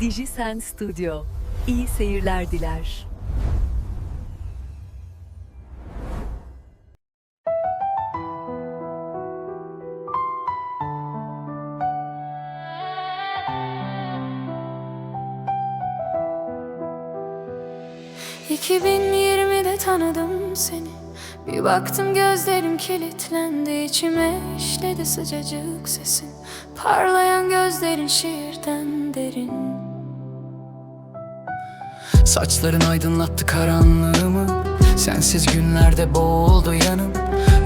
Dijisen Studio. İyi seyirler diler. ...2020'de tanıdım seni Bir baktım gözlerim kilitlendi içime işledi sıcacık sesin Parlayan gözlerin şiirden derin Saçların aydınlattı karanlığımı. Sensiz günlerde boğuldu yanım.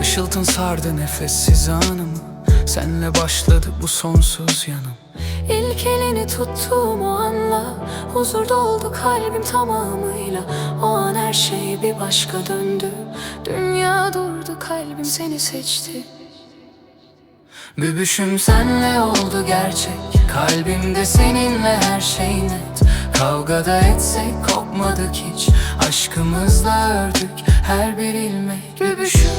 Işıltın sardı nefessiz anımı. Senle başladı bu sonsuz yanım. İlk elini tuttuğum o anla Huzur doldu kalbim tamamıyla. O an her şey bir başka döndü. Dünya durdu kalbim seni seçti. Bübüşüm senle oldu gerçek. Kalbimde seninle her şey net Kavgada etsek kopmadık hiç. Aşkımızla ördük her bir ilmek. Bübüşüm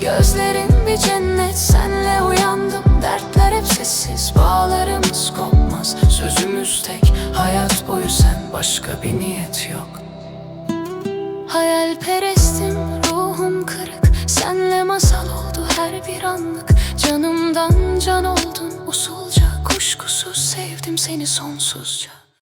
Gözlerin bir cennet. Senle uyandım Dertler hep sessiz. Bağlarımız kopmaz Sözümüz tek. Hayat boyu sen Başka bir niyet yok. Hayalperestim ruhum kırık. Senle masal oldu her bir anlık. Canımdan can oldun usulca Kuşkusuz sevdim seni sonsuzca